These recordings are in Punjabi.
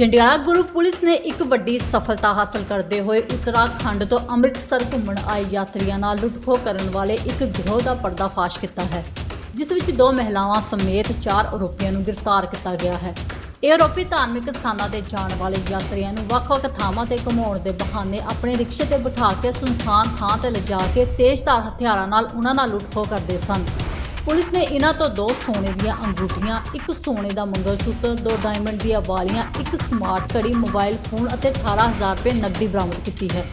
ਜੰਡਿਆਲਾ ਗੁਰੂ ਪੁਲਿਸ ਨੇ ਇੱਕ ਵੱਡੀ ਸਫਲਤਾ ਹਾਸਲ ਕਰਦੇ ਹੋਏ ਉੱਤਰਾਖੰਡ ਤੋਂ ਅੰਮ੍ਰਿਤਸਰ ਘੁੰਮਣ ਆਏ ਯਾਤਰੀਆਂ ਨਾਲ ਲੁੱਟਖੋ ਕਰਨ ਵਾਲੇ ਇੱਕ ਗਿਰੋਹ ਦਾ ਪਰਦਾਫਾਸ਼ ਕੀਤਾ ਹੈ, ਜਿਸ ਵਿੱਚ ਦੋ ਮਹਿਲਾਵਾਂ ਸਮੇਤ ਚਾਰ ਆਰੋਪੀਆਂ ਨੂੰ ਗ੍ਰਿਫਤਾਰ ਕੀਤਾ ਗਿਆ ਹੈ। ਇਹ ਆਰੋਪੀ ਧਾਰਮਿਕ ਸਥਾਨਾਂ ਤੇ ਜਾਣ ਵਾਲੇ ਯਾਤਰੀਆਂ ਨੂੰ ਵੱਖ-ਵੱਖ ਥਾਵਾਂ ਤੇ ਘੁਮਾਉਣ ਦੇ ਬਹਾਨੇ ਆਪਣੇ ਰਿਕਸ਼ੇ ਤੇ ਬਿਠਾ ਕੇ ਸੁਨਸਾਨ ਥਾਂ ਤੇ ਲਿਜਾ ਕੇ ਤੇਜ਼ਧਾਰ ਹਥਿਆਰਾਂ ਨਾਲ ਉਹਨਾਂ ਨਾਲ ਲੁੱਟਖੋ ਕਰਦੇ ਸਨ। ਪੁਲਿਸ ਨੇ ਇਹਨਾਂ ਤੋਂ ਦੋ ਸੋਨੇ ਦੀਆਂ ਅੰਗੂਠੀਆਂ, ਇੱਕ ਸੋਨੇ ਦਾ ਮੰਗਲਸੂਤਰ, ਦੋ ਡਾਇਮੰਡ ਦੀਆਂ ਵਾਲੀਆਂ, ਇੱਕ ਸਮਾਰਟ ਘੜੀ ਮੋਬਾਈਲ ਫੋਨ ਅਤੇ 18000 ਰੁਪਏ ਨਕਦੀ ਬਰਾਮਦ ਕੀਤੀ ਹੈ।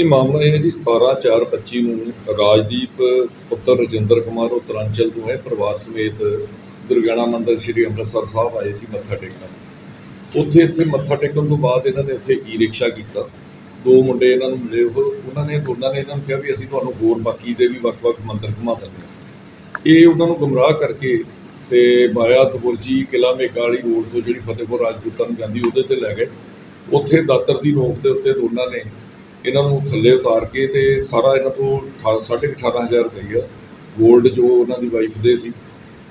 ਇਹ ਮਾਮਲਾ ਇਹ ਹੈ ਜੀ 17/4/25 ਨੂੰ ਰਾਜਦੀਪ, ਪੁੱਤਰ ਰਜਿੰਦਰ ਕੁਮਾਰ ਉਤਰਾਂਚਲ ਤੋਂ ਹੈ। ਪਰਿਵਾਰ ਸਮੇਤ ਦੁਰਗਿਆਣਾ ਮੰਦਿਰ ਸ੍ਰੀ ਅੰਮ੍ਰਿਤਸਰ ਸਾਹਿਬ ਆਏ ਸੀ ਮੱਥਾ ਟੇਕਣ। ਉੱਥੇ ਇੱਥੇ ਮੱਥਾ ਟੇਕਣ ਤੋਂ ਬਾਅਦ ਇਹਨਾਂ ਨੇ ਉੱਥੇ ਈ ਰਿਕਸ਼ਾ ਕੀਤਾ। ਦੋ ਮੁੰਡੇ ਇਹਨਾਂ ਨੂੰ ਮਿਲੇ। ਉਹਨਾਂ ਨੇ ਦੋਨਾਂ ਨੇ ਇਹਨਾਂ ਨੂੰ ਕਿਹਾ ਵੀ ਅਸੀਂ ਤੁਹਾਨੂੰ ਹੋਰ ਬਾਕੀ ਦੇ ਵੀ ਵੱਖ-ਵੱਖ ਮੰਦਿਰ ਘੁਮਾ ਦਿੰਦੇ ਹਾਂ। ਇਹ ਉਹਨਾਂ ਨੂੰ ਗੁੰਮਰਾਹ ਕਰਕੇ ਤੇ ਬਾਇਆ ਤਬੁਰਜੀ ਕਿਲਾ ਮੇਕਾਲੀ ਰੋਡ ਤੋਂ ਜਿਹੜੀ ਫਤਿਹਪੁਰ ਰਾਜਪੂਤਾਂ ਨੂੰ ਜਾਂਦੀ, ਉਹਦੇ ਤੇ ਲੈ ਗਏ। ਉੱਥੇ ਦਾਤਰ ਦੀ ਨੋਕ ਦੇ ਉੱਤੇ ਦੋਨਾਂ ਨੇ ਇਹਨਾਂ ਨੂੰ ਥੱਲੇ ਉਤਾਰ ਕੇ ਤੇ ਸਾਰਾ ਇਹਨਾਂ ਤੋਂ ਅਠਾ- ਸਾਢੇ ਕੁ 18000 ਰੁਪਈਆ 골ਡ ਜੋ ਉਹਨਾਂ ਦੀ ਵਾਈਫ ਦੇ ਸੀ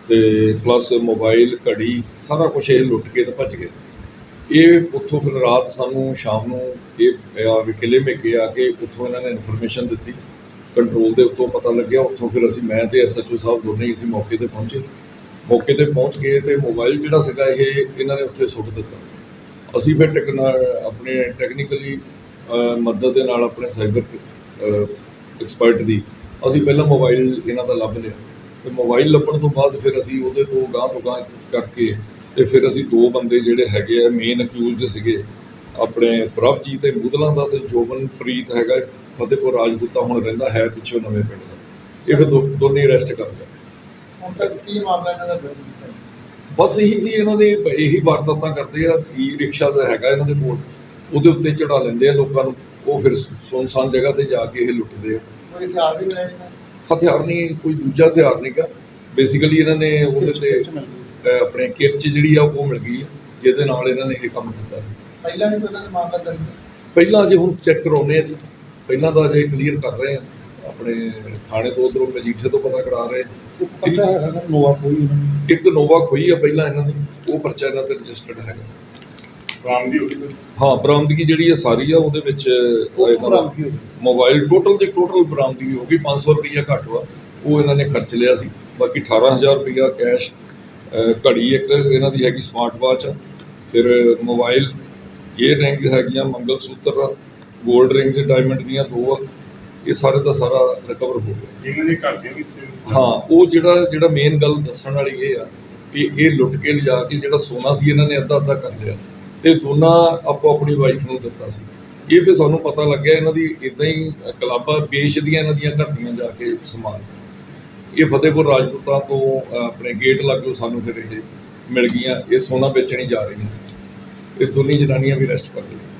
ਤੇ ਪਲੱਸ ਮੋਬਾਈਲ ਘੜੀ, ਸਾਰਾ ਕੁਝ ਇਹ ਲੁੱਟ ਕੇ ਤੇ ਭੱਜ ਗਏ। ਇਹ ਉੱਥੋਂ ਫਿਰ ਰਾਤ ਸਾਨੂੰ ਸ਼ਾਮ ਨੂੰ ਇਹ ਆ ਕਿਲੇ ਮੇਕੇ ਆ ਕੇ ਉੱਥੋਂ ਇਹਨਾਂ ਨੇ ਇਨਫੋਰਮੇਸ਼ਨ ਦਿੱਤੀ। ਕੰਟਰੋਲ ਦੇ ਉੱਤੋਂ ਪਤਾ ਲੱਗਿਆ, ਉੱਥੋਂ ਫਿਰ ਅਸੀਂ, ਮੈਂ ਤੇ ਐਸਐਚਓ ਸਾਹਿਬ ਦੋਨੇ ਹੀ ਅਸੀਂ ਮੌਕੇ ਤੇ ਪਹੁੰਚੇ। ਮੌਕੇ ਤੇ ਪਹੁੰਚ ਗਏ ਤੇ ਮੋਬਾਈਲ ਜਿਹੜਾ ਸੀਗਾ ਇਹ, ਇਹਨਾਂ ਨੇ ਉੱਥੇ ਸੁੱਟ ਦਿੱਤਾ। ਅਸੀਂ ਫਿਰ ਟੈਕਨਾ, ਆਪਣੇ ਟੈਕਨੀਕਲੀ ਮਦਦ ਦੇ ਨਾਲ ਆਪਣੇ ਸਾਈਬਰ ਐਕਸਪਰਟ ਦੀ, ਅਸੀਂ ਪਹਿਲਾਂ ਮੋਬਾਈਲ ਇਹਨਾਂ ਦਾ ਲੱਭ ਲਿਆ। ਤੇ ਮੋਬਾਈਲ ਲੱਭਣ ਤੋਂ ਬਾਅਦ ਫਿਰ ਅਸੀਂ ਉਹਦੇ ਤੋਂ ਗਾਂਹ ਤੋਂ ਗਾਂਹ ਕਰਕੇ, ਤੇ ਫਿਰ ਅਸੀਂ ਦੋ ਬੰਦੇ ਜਿਹੜੇ ਹੈਗੇ ਆ ਮੇਨ ਅਕਿਊਜ਼ਡ ਸੀਗੇ ਆਪਣੇ ਪ੍ਰਭਜੀਤ ਤੇ ਮੁਦਲਾਂ ਦਾ ਤੇ ਜੋਬਨਪ੍ਰੀਤ ਹੈਗਾ ਫਤਿਹਪੁਰ ਰਾਜਪੂਤਾ ਹੁਣ ਰਹਿੰਦਾ ਹੈ ਪਿੱਛੋਂ ਨਵੇਂ ਪਿੰਡ ਦਾ। ਇਹ ਫਿਰ ਦੋਨੇ ਅਰੈਸਟ ਕਰ ਲਏ। ਹੁਣ ਤੱਕ ਕੀ ਮਾਮਲਾ ਇਹਨਾਂ ਦਾ ਦਰਜ ਕੀਤਾ? ਹੈ? ਬਸ ਇਹੀ ਸੀ ਇਹਨਾਂ ਦੇ ਇਹੀ ਵਾਰਦਾਤਾਂ ਕਰਦੇ ਆ ਈ ਰਿਕਸ਼ਾ ਦਾ ਹੈਗਾ ਇਹਨਾਂ ਦੇ ਕੋਲ। ਉਹਦੇ ਉੱਤੇ ਚੜਾ ਲੈਂਦੇ ਆ ਲੋਕਾਂ ਨੂੰ ਉਹ ਫਿਰ ਸੁਨਸਾਨ ਜਗ੍ਹਾ ਤੇ ਜਾ ਕੇ ਇਹ ਲੁੱਟਦੇ ਆ। ਕੋਈ ਹਥਿਆਰ ਵੀ ਮਿਲਿਆ ਇਹਨਾਂ ਹਥਿਆਰ ਨਹੀਂ ਕੋਈ ਦੂਜਾ ਹਥਿਆਰ ਨਹੀਂਗਾ ਬੇਸਿਕਲੀ ਇਹਨਾਂ ਨੇ ਉਹਦੇ ਤੇ ਆਪਣੇ ਕਿਰਚ ਜਿਹੜੀ ਆ ਉਹ ਮਿਲ ਗਈ ਜਿਹਦੇ ਨਾਲ ਇਹਨਾਂ ਨੇ ਇਹ ਕੰਮ ਕੀਤਾ ਸੀ। ਪਹਿਲਾਂ ਵੀ ਕੋਈ ਇਹਨਾਂ ਦਾ ਮਾਮਲਾ ਦਰਜ ਹੈ? ਪਹਿਲਾਂ ਅਜੇ ਹੁਣ ਚੈੱਕ ਕਰਾਉਨੇ ਆ ਜੀ। ਪਹਿਲਾਂ ਤਾਂ ਅਜੇ ਕਲੀਅਰ ਕਰ ਰਹੇ ਆ। ਆਪਣੇ ਥਾਣੇ ਤੋਂ ਉਧਰੋਂ ਮਜੀਠੇ ਤੋਂ ਪਤਾ ਕਰਾ ਰਹੇ ਆ। ਪਰਚਾ ਹੈਗਾ ਸਰ ਨੋਵਾ ਕੋਈ ਇਹਨਾਂ ਨੂੰ। ਇੱਕ ਨੋਵਾ ਖੋਈ ਆ ਪਹਿਲਾਂ ਇਹਨਾਂ ਦੀ। ਉਹ ਪਰਚਾ ਇਹਨਾਂ ਤੇ ਰਜਿਸਟਰਡ ਹੈਗਾ। ਬਰਾਮਦੀ ਹੋ ਬਰਾਮਦਗੀ ਜਿਹੜੀ ਆ ਸਾਰੀ ਆ ਉਹਦੇ ਵਿੱਚ ਉਹ ਇਹਨਾਂ ਦਾ ਬਰਾਮਦਗੀ ਹੋ ਗਈ। ਮੋਬਾਈਲ ਟੋਟਲ ਦੀ ਟੋਟਲ ਬਰਾਮਦਗੀ ਹੋ ਗਈ। 500 ਰੁਪਈਆ ਘੱਟ ਵਾ। ਉਹ ਇਹਨਾਂ ਨੇ ਖਰਚ ਲਿਆ ਸੀ। ਬਾਕੀ 18000 ਰੁਪਈਆ ਕੈਸ਼ ਘੜੀ ਇੱਕ ਇਹਨਾਂ ਦੀ ਹੈਗੀ ਸਮਾਰਟ ਵਾਚ ਫਿਰ ਮੋਬਾਈਲ ਇਹ ਰਿੰਗ ਹੈਗੀਆਂ ਮੰਗਲ ਸੂਤਰ 골ਡ ਰਿੰਗਸ ਡਾਇਮੰਡ ਦੀਆਂ ਦੋ ਆ। ਇਹ ਸਾਰੇ ਦਾ ਸਾਰਾ ਰਿਕਵਰ ਹੋ ਗਿਆ। ਇਹਨਾਂ ਦੇ ਘਰ ਦੇ ਵੀ ਹਾਂ ਉਹ ਜਿਹੜਾ ਜਿਹੜਾ ਮੇਨ ਗੱਲ ਦੱਸਣ ਵਾਲੀ ਇਹ ਆ ਕਿ ਇਹ ਲੁੱਟ ਕੇ ਲਿਜਾ ਕੇ ਜਿਹੜਾ ਸੋਨਾ ਸੀ ਇਹਨਾਂ ਨੇ ਅੱਧਾ ਅੱਧਾ ਕਰ ਲਿਆ। ਤੇ ਦੋਨਾਂ ਆਪੋ ਆਪਣੀ ਵਾਈਫ ਨੂੰ ਦਿੱਤਾ ਸੀ। ਇਹ ਫਿਰ ਸਾਨੂੰ ਪਤਾ ਲੱਗਿਆ ਇਹਨਾਂ ਦੀ ਇਦਾਂ ਹੀ ਕਲਾਬਾਂ ਵੇਚਦੀਆਂ ਇਹਨਾਂ ਦੀਆਂ ਘਰ ਦੀਆਂ ਜਾ ਕੇ ਸਮਾਨ। ਇਹ ਫਤਿਹਪੁਰ ਰਾਜਪੂਤਾਂ ਤੋਂ ਆਪਣੇ ਗੇਟ ਲਾਗੋਂ ਸਾਨੂੰ ਫਿਰ ਇਹ ਮਿਲ ਗਈਆਂ। ਇਹ ਸੋਨਾ ਵੇਚਣੀ ਜਾ ਰਹੀਆਂ ਸੀ। ਇਹ ਦੋਨੀ ਜਨਾਨੀਆਂ ਵੀ ਅਰੈਸਟ ਕਰ ਲਈਆਂ।